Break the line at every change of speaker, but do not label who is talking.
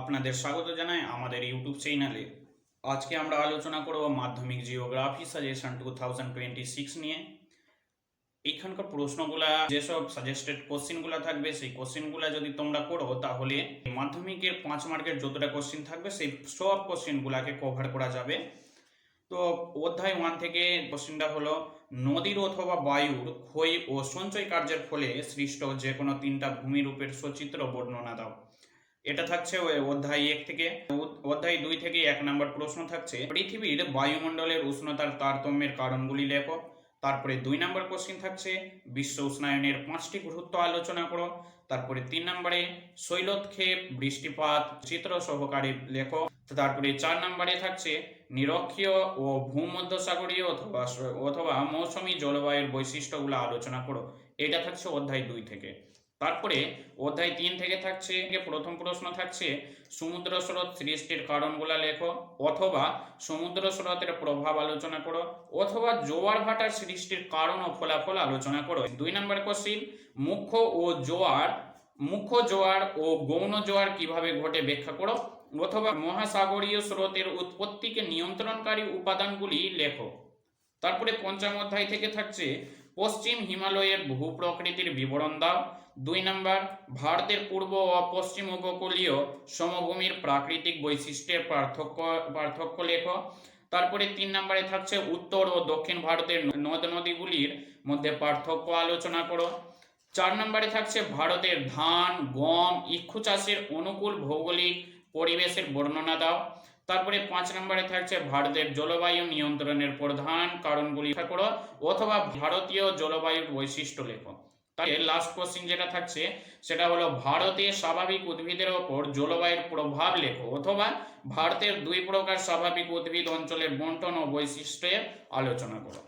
আপনাদের স্বাগত জানাই আমাদের ইউটিউব চ্যানেলে আজকে আমরা আলোচনা করব Madhyamik geography suggestion two thousand twenty six নিয়ে। এইখানকার প্রশ্নগুলা, যেসব সাজেস্টেড কোশ্চিনগুলো থাকবে, সেই কোশ্চিনগুলো যদি তোমরা করো, তাহলে মাধ্যমিকের পাঁচ মার্কের যতটা কোশ্চিন থাকবে, সেই সব কোশ্চিনগুলোকে কভার করা যাবে। তো অধ্যায় ওয়ান থেকে কোশ্চিনটা হলো, নদীর অথবা বায়ুর ক্ষয় ও সঞ্চয় কার্যের ফলে সৃষ্ট যে কোনো তিনটা ভূমিরূপের সচিত্র বর্ণনা দাও। এটা থাকছে অধ্যায় এক থেকে, অধ্যায় দুই থেকে এক নম্বর প্রশ্ন থাকছে, পৃথিবীর বায়ুমণ্ডলের উষ্ণতার তারতম্যের কারণগুলি লেখো। তারপরে দুই নম্বর কোশ্চিন থাকছে, বিশ্ব উষ্ণায়নের পাঁচটি গুরুত্ব আলোচনা করো। তারপরে তিন নম্বরে, শৈলক্ষেপ, বৃষ্টিপাত, চিত্র সহকারে লেখো। তারপরে চার নম্বরে থাকছে, নিরক্ষীয় ও ভূমধ্যসাগরীয় অথবা অথবা মৌসুমী জলবায়ুর বৈশিষ্ট্যগুলো আলোচনা করো। এটা থাকছে অধ্যায় দুই থেকে। তারপরে অধ্যায় তিন থেকে থাকছে প্রথম প্রশ্ন থাকছে, সমুদ্র স্রোত সৃষ্টির কারণগুলো লেখো, অথবা সমুদ্র স্রোতের প্রভাব আলোচনা করো, অথবা জোয়ার ভাটার সৃষ্টির কারণ ও ফলাফল আলোচনা করো। দুই নম্বর কোশ্চিন মুখ্য ও জোয়ার, মুখ্য জোয়ার ও গৌণ জোয়ার কীভাবে ঘটে ব্যাখ্যা করো, অথবা মহাসাগরীয় স্রোতের উৎপত্তিকে নিয়ন্ত্রণকারী উপাদানগুলি লেখো। তারপরে পঞ্চম অধ্যায় থেকে থাকছে পশ্চিম হিমালয়ের ভূপ্রকৃতির বিবরণ দাও। দুই নম্বর, ভারতের পূর্ব ও পশ্চিম উপকূলীয় সমভূমির প্রাকৃতিক বৈশিষ্ট্যের পার্থক্য পার্থক্য লেখো। তারপরে তিন নম্বরে থাকছে উত্তর ও দক্ষিণ ভারতের নদ নদীগুলির মধ্যে পার্থক্য আলোচনা করো। চার নম্বরে থাকছে ভারতের ধান, গম, ইক্ষু চাষের অনুকূল ভৌগোলিক পরিবেশের বর্ণনা দাও। তারপরে পাঁচ নম্বরে থাকছে ভারতের জলবায়ু নিয়ন্ত্রণের প্রধান কারণগুলি করো, অথবা ভারতীয় জলবায়ুর বৈশিষ্ট্য লেখো। তাই লাস্ট কোশ্চিন যেটা থাকছে, সেটা হলো ভারতে স্বাভাবিক উদ্ভিদের ওপর জলবায়ুর প্রভাব লেখো, অথবা ভারতের দুই প্রকার স্বাভাবিক উদ্ভিদ অঞ্চলের বন্টন ও বৈশিষ্ট্যের আলোচনা করো।